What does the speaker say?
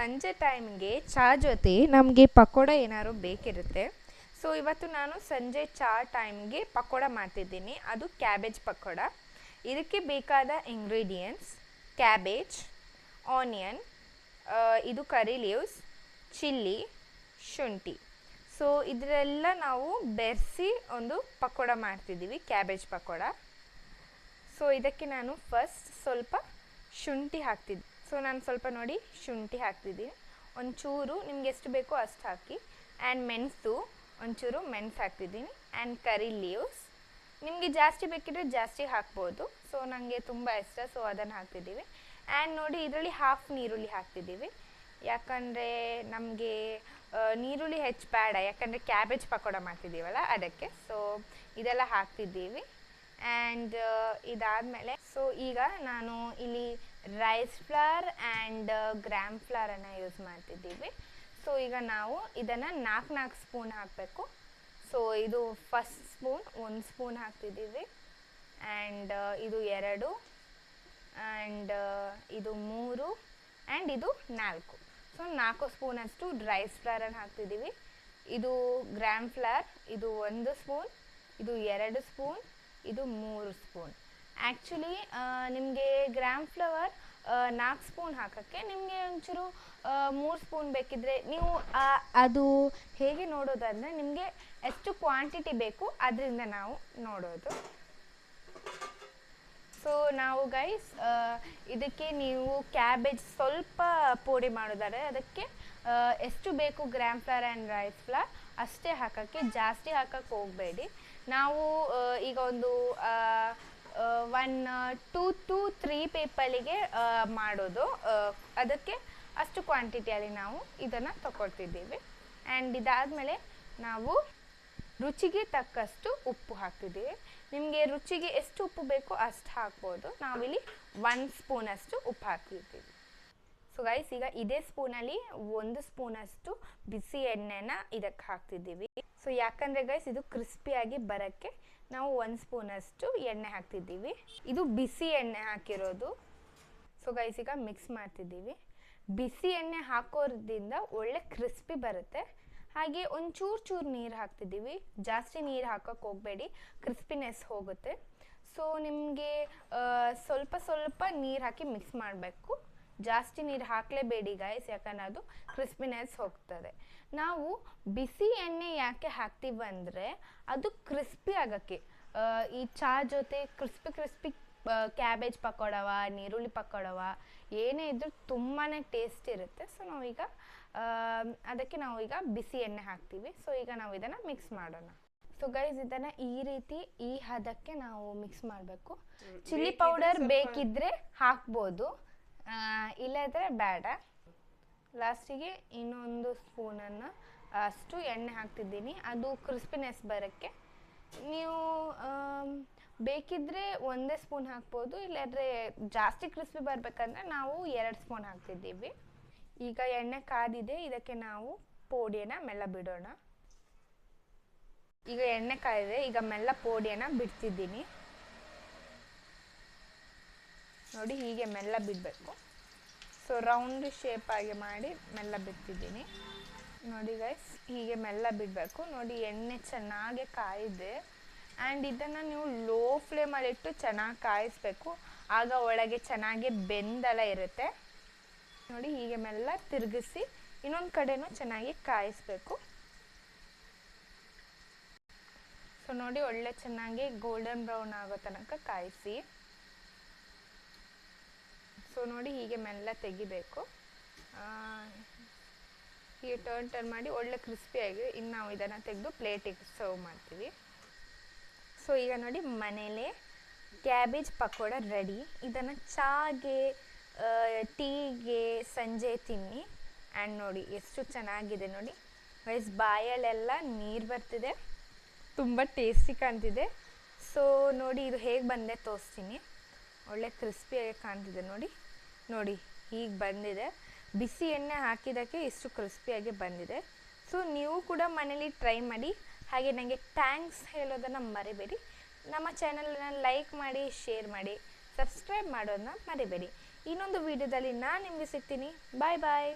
ಸಂಜೆ ಟೈಮ್ಗೆ ಚಹಾ ಜೊತೆ ನಮಗೆ ಪಕೋಡ ಏನಾದ್ರು ಬೇಕಿರುತ್ತೆ. ಸೊ ಇವತ್ತು ನಾನು ಸಂಜೆ ಚಹಾ ಟೈಮ್ಗೆ ಪಕೋಡ ಮಾಡ್ತಿದ್ದೀನಿ. ಅದು ಕ್ಯಾಬೇಜ್ ಪಕೋಡ. ಇದಕ್ಕೆ ಬೇಕಾದ ಇಂಗ್ರೀಡಿಯೆಂಟ್ಸ್ ಕ್ಯಾಬೇಜ್ ಆನಿಯನ್ ಇದು ಕರಿ ಲೀವ್ಸ್ ಚಿಲ್ಲಿ ಶುಂಠಿ. ಸೊ ಇದರೆಲ್ಲ ನಾವು ಬೆರೆಸಿ ಒಂದು ಪಕೋಡ ಮಾಡ್ತಿದ್ದೀವಿ ಕ್ಯಾಬೇಜ್ ಪಕೋಡ. ಸೊ ಇದಕ್ಕೆ ನಾನು ಫಸ್ಟ್ ಸ್ವಲ್ಪ ಶುಂಠಿ ಹಾಕ್ತಿದ್ದೆ ಸೊ ನಾನು ಸ್ವಲ್ಪ ನೋಡಿ ಶುಂಠಿ ಹಾಕ್ತಿದ್ದೀನಿ. ಒಂಚೂರು ನಿಮ್ಗೆ ಎಷ್ಟು ಬೇಕೋ ಅಷ್ಟು ಹಾಕಿ. ಆ್ಯಂಡ್ ಮೆಣಸು, ಒಂಚೂರು ಮೆಣಸು ಹಾಕ್ತಿದ್ದೀನಿ. And curry leaves. ನಿಮಗೆ ಜಾಸ್ತಿ ಬೇಕಿದ್ರೆ ಜಾಸ್ತಿ ಹಾಕ್ಬೋದು. ಸೊ ನನಗೆ ತುಂಬ ಇಷ್ಟ, ಸೊ ಅದನ್ನು ಹಾಕ್ತಿದ್ದೀವಿ. ಆ್ಯಂಡ್ ನೋಡಿ ಇದರಲ್ಲಿ ಹಾಫ್ ನೀರುಳ್ಳಿ ಹಾಕ್ತಿದ್ದೀವಿ. ಯಾಕಂದರೆ ನಮಗೆ ನೀರುಳ್ಳಿ ಹೆಚ್ಚು ಬೇಡ. ಯಾಕಂದರೆ ಕ್ಯಾಬೇಜ್ ಪಕೋಡ ಮಾಡ್ತಿದ್ದೀವಲ್ಲ ಅದಕ್ಕೆ. ಸೊ ಇದೆಲ್ಲ ಹಾಕ್ತಿದ್ದೀವಿ. ಆ್ಯಂಡ್ ಇದಾದಮೇಲೆ, ಸೊ ಈಗ ನಾನು ಇಲ್ಲಿ ರೈಸ್ ಫ್ಲವರ್ ಆ್ಯಂಡ್ ಗ್ರಾಮ್ ಫ್ಲವರನ್ನು ಯೂಸ್ ಮಾಡ್ತಿದ್ದೀವಿ. ಸೊ ಈಗ ನಾವು ಇದನ್ನು ನಾಲ್ಕು ನಾಲ್ಕು ಸ್ಪೂನ್ ಹಾಕಬೇಕು. ಸೊ ಇದು ಫಸ್ಟ್ ಸ್ಪೂನ್ ಒಂದು ಸ್ಪೂನ್ ಹಾಕ್ತಿದ್ದೀವಿ. ಆ್ಯಂಡ್ ಇದು ಎರಡು ಆ್ಯಂಡ್ ಇದು ಮೂರು ಆ್ಯಂಡ್ ಇದು ನಾಲ್ಕು. ಸೊ ನಾಲ್ಕು ಸ್ಪೂನಷ್ಟು ರೈಸ್ ಫ್ಲವರನ್ನು ಹಾಕ್ತಿದ್ದೀವಿ. ಇದು ಗ್ರ್ಯಾಮ್ ಫ್ಲವರ್ ಇದು ಒಂದು ಸ್ಪೂನ್ ಇದು ಎರಡು ಸ್ಪೂನ್ ಇದು ಮೂರು ಸ್ಪೂನ್ ಆ್ಯಕ್ಚುಲಿ ನಿಮಗೆ ಗ್ರಾಮ್ ಫ್ಲವರ್ ನಾಲ್ಕು ಸ್ಪೂನ್ ಹಾಕೋಕ್ಕೆ ನಿಮಗೆ ಒಂಚೂರು ಮೂರು ಸ್ಪೂನ್ ಬೇಕಿದ್ರೆ ನೀವು ಅದು ಹೇಗೆ ನೋಡೋದಂದರೆ ನಿಮಗೆ ಎಷ್ಟು ಕ್ವಾಂಟಿಟಿ ಬೇಕು ಅದರಿಂದ ನಾವು ನೋಡೋದು. ಸೊ ನಾವು ಗೈಸ್ ಇದಕ್ಕೆ ನೀವು ಕ್ಯಾಬೇಜ್ ಸ್ವಲ್ಪ ಪೋಡಿ ಮಾಡೋದಾದ್ರೆ ಅದಕ್ಕೆ ಎಷ್ಟು ಬೇಕು gram flour and rice flour ಅಷ್ಟೇ ಹಾಕೋಕ್ಕೆ ಜಾಸ್ತಿ ಹಾಕಕ್ಕೆ ಹೋಗಬೇಡಿ. ನಾವು ಈಗ ಒಂದು ಒನ್ ಟೂ ಟು ತ್ರೀ ಪೇಪಲಿಗೆ ಮಾಡೋದು. ಅದಕ್ಕೆ ಅಷ್ಟು ಕ್ವಾಂಟಿಟಿಯಲ್ಲಿ ನಾವು ಇದನ್ನು ತಗೊಳ್ತಿದ್ದೀವಿ ಆ್ಯಂಡ್ ಇದಾದಮೇಲೆ ನಾವು ರುಚಿಗೆ ತಕ್ಕಷ್ಟು ಉಪ್ಪು ಹಾಕ್ತಿದ್ದೀವಿ. ನಿಮಗೆ ರುಚಿಗೆ ಎಷ್ಟು ಉಪ್ಪು ಬೇಕೋ ಅಷ್ಟು ಹಾಕ್ಬೋದು. ನಾವಿಲ್ಲಿ ಒನ್ ಸ್ಪೂನಷ್ಟು ಉಪ್ಪು ಹಾಕ್ತಿದ್ದೀವಿ. ಸೊ ಗೈಸ್ ಈಗ ಇದೇ ಸ್ಪೂನಲ್ಲಿ ಒಂದು ಸ್ಪೂನಷ್ಟು ಬಿಸಿ ಎಣ್ಣೆನ ಇದಕ್ಕೆ ಹಾಕ್ತಿದ್ದೀವಿ. ಸೊ ಯಾಕಂದರೆ ಗೈಸ್ ಇದು ಕ್ರಿಸ್ಪಿಯಾಗಿ ಬರೋಕ್ಕೆ ನಾವು ಒಂದು ಸ್ಪೂನಷ್ಟು ಎಣ್ಣೆ ಹಾಕ್ತಿದ್ದೀವಿ. ಇದು ಬಿಸಿ ಎಣ್ಣೆ ಹಾಕಿರೋದು. ಸೊ ಗೈಸ್ ಈಗ ಮಿಕ್ಸ್ ಮಾಡ್ತಿದ್ದೀವಿ. ಬಿಸಿ ಎಣ್ಣೆ ಹಾಕೋದ್ರಿಂದ ಒಳ್ಳೆ ಕ್ರಿಸ್ಪಿ ಬರುತ್ತೆ. ಹಾಗೆ ಒಂಚೂರು ಚೂರು ಚೂರು ನೀರು ಹಾಕ್ತಿದ್ದೀವಿ. ಜಾಸ್ತಿ ನೀರು ಹಾಕೋಕ್ಕೆ ಹೋಗಬೇಡಿ ಕ್ರಿಸ್ಪಿನೆಸ್ ಹೋಗುತ್ತೆ. ಸೊ ನಿಮಗೆ ಸ್ವಲ್ಪ ಸ್ವಲ್ಪ ನೀರು ಹಾಕಿ ಮಿಕ್ಸ್ ಮಾಡಬೇಕು. ಜಾಸ್ತಿ ನೀರು ಹಾಕಲೇಬೇಡಿ ಗಾಯ್ಸ್ ಯಾಕಂದ್ರೆ ಅದು ಕ್ರಿಸ್ಪಿನೆಸ್ ಹೋಗ್ತದೆ. ನಾವು ಬಿಸಿ ಎಣ್ಣೆ ಯಾಕೆ ಹಾಕ್ತೀವಿ ಅಂದರೆ ಅದು ಕ್ರಿಸ್ಪಿ ಆಗೋಕ್ಕೆ. ಈ ಚಾ ಜೊತೆ ಕ್ರಿಸ್ಪಿ ಕ್ರಿಸ್ಪಿ ಕ್ಯಾಬೇಜ್ ಪಕೋಡವ ನೀರುಳ್ಳಿ ಪಕೋಡವ ಏನೇ ಇದ್ರೂ ತುಂಬಾ ಟೇಸ್ಟ್ ಇರುತ್ತೆ. ಸೊ ನಾವೀಗ ಅದಕ್ಕೆ ನಾವು ಈಗ ಬಿಸಿ ಎಣ್ಣೆ ಹಾಕ್ತೀವಿ. ಸೊ ಈಗ ನಾವು ಇದನ್ನು ಮಿಕ್ಸ್ ಮಾಡೋಣ. ಸೊ ಗೈಸ್ ಇದನ್ನು ಈ ರೀತಿ ಈ ಹದಕ್ಕೆ ನಾವು ಮಿಕ್ಸ್ ಮಾಡಬೇಕು. ಚಿಲ್ಲಿ ಪೌಡರ್ ಬೇಕಿದ್ರೆ ಹಾಕ್ಬೋದು. ಇಲ್ಲದ್ರೆ ಬೇಡ. ಲಾಸ್ಟಿಗೆ ಇನ್ನೊಂದು ಸ್ಪೂನನ್ನು ಅಷ್ಟು ಎಣ್ಣೆ ಹಾಕ್ತಿದ್ದೀನಿ. ಅದು ಕ್ರಿಸ್ಪಿನೆಸ್ ಬರೋಕ್ಕೆ. ನೀವು ಬೇಕಿದ್ದರೆ ಒಂದೇ ಸ್ಪೂನ್ ಹಾಕ್ಬೋದು, ಇಲ್ಲಾಂದರೆ ಜಾಸ್ತಿ ಕ್ರಿಸ್ಪಿ ಬರಬೇಕಂದ್ರೆ ನಾವು ಎರಡು ಸ್ಪೂನ್ ಹಾಕ್ತಿದ್ದೀವಿ. ಈಗ ಎಣ್ಣೆ ಕಾದಿದೆ, ಇದಕ್ಕೆ ನಾವು ಪೋಡಿಯನ್ನು ಮೆಲ್ಲ ಬಿಡೋಣ. ಈಗ ಎಣ್ಣೆ ಕಾಯಿದೆ ಈಗ ಮೆಲ್ಲ ಪೋಡಿಯನ್ನು ಬಿಡ್ತಿದ್ದೀನಿ. ನೋಡಿ ಹೀಗೆ ಮೆಲ್ಲ ಬಿಡಬೇಕು. ಸೊ ರೌಂಡ್ ಶೇಪ್ ಆಗಿ ಮಾಡಿ ಮೆಲ್ಲ ಬಿಡ್ತಿದ್ದೀನಿ. ನೋಡಿ ಗೈಸ್ ಹೀಗೆ ಮೆಲ್ಲ ಬಿಡಬೇಕು. ನೋಡಿ ಎಣ್ಣೆ ಚೆನ್ನಾಗೆ ಕಾಯಿದೆ. ಆ್ಯಂಡ್ ಇದನ್ನು ನೀವು ಲೋ ಫ್ಲೇಮಲ್ಲಿಟ್ಟು ಚೆನ್ನಾಗಿ ಕಾಯಿಸ್ಬೇಕು. ಆಗ ಒಳಗೆ ಚೆನ್ನಾಗಿ ಬೆಂದೆಲ್ಲ ಇರುತ್ತೆ. ನೋಡಿ ಹೀಗೆ ಮೆಲ್ಲ ತಿರುಗಿಸಿ ಇನ್ನೊಂದು ಕಡೆನೂ ಚೆನ್ನಾಗಿ ಕಾಯಿಸ್ಬೇಕು. ಸೊ ನೋಡಿ ಒಳ್ಳೆ ಚೆನ್ನಾಗಿ ಗೋಲ್ಡನ್ ಬ್ರೌನ್ ಆಗೋ ತನಕ ಕಾಯಿಸಿ. ಸೊ ನೋಡಿ ಹೀಗೆ ಮೆಲ್ಲ ತೆಗಿಬೇಕು. ಹೀಗೆ ಟರ್ನ್ ಟರ್ನ್ ಮಾಡಿ ಒಳ್ಳೆ ಕ್ರಿಸ್ಪಿಯಾಗಿ ಇನ್ನು ನಾವು ಇದನ್ನು ತೆಗೆದು ಪ್ಲೇಟಿಗೆ ಸರ್ವ್ ಮಾಡ್ತೀವಿ. ಸೊ ಈಗ ನೋಡಿ ಮನೇಲೇ ಕ್ಯಾಬೇಜ್ ಪಕೋಡ ರೆಡಿ ಇದನ್ನು ಚಹಾಗೆ ಟೀಗೆ ಸಂಜೆ ತಿನ್ನಿ. ಆ್ಯಂಡ್ ನೋಡಿ ಎಷ್ಟು ಚೆನ್ನಾಗಿದೆ ನೋಡಿ. ವೈಸ್ ಬಾಯಲ್ಲೆಲ್ಲ ನೀರು ಬರ್ತಿದೆ. ತುಂಬ ಟೇಸ್ಟಿ ಕಾಣ್ತಿದೆ. ಸೊ ನೋಡಿ ಇದು ಹೇಗೆ ಬಂದೆ ತೋರಿಸ್ತೀನಿ. ಒಳ್ಳೆ ಕ್ರಿಸ್ಪಿಯಾಗಿ ಕಾಣ್ತಿದೆ ನೋಡಿ. ನೋಡಿ ಈಗ ಬಂದಿದೆ. ಬಿಸಿ ಎಣ್ಣೆ ಹಾಕಿದ್ದಕ್ಕೆ ಇಷ್ಟು ಕ್ರಿಸ್ಪಿಯಾಗಿ ಬಂದಿದೆ. ಸೊ ನೀವು ಕೂಡ ಮನೇಲಿ ಟ್ರೈ ಮಾಡಿ, ಹಾಗೆ ನನಗೆ ಥ್ಯಾಂಕ್ಸ್ ಹೇಳೋದನ್ನು ಮರಿಬೇಡಿ. ನಮ್ಮ ಚಾನಲನ್ನು ಲೈಕ್ ಮಾಡಿ ಶೇರ್ ಮಾಡಿ ಸಬ್ಸ್ಕ್ರೈಬ್ ಮಾಡೋದನ್ನ ಮರಿಬೇಡಿ. ಇನ್ನೊಂದು ವಿಡಿಯೋದಲ್ಲಿ ನಾನು ನಿಮಗೆ ಸಿಗ್ತೀನಿ. ಬಾಯ್ ಬಾಯ್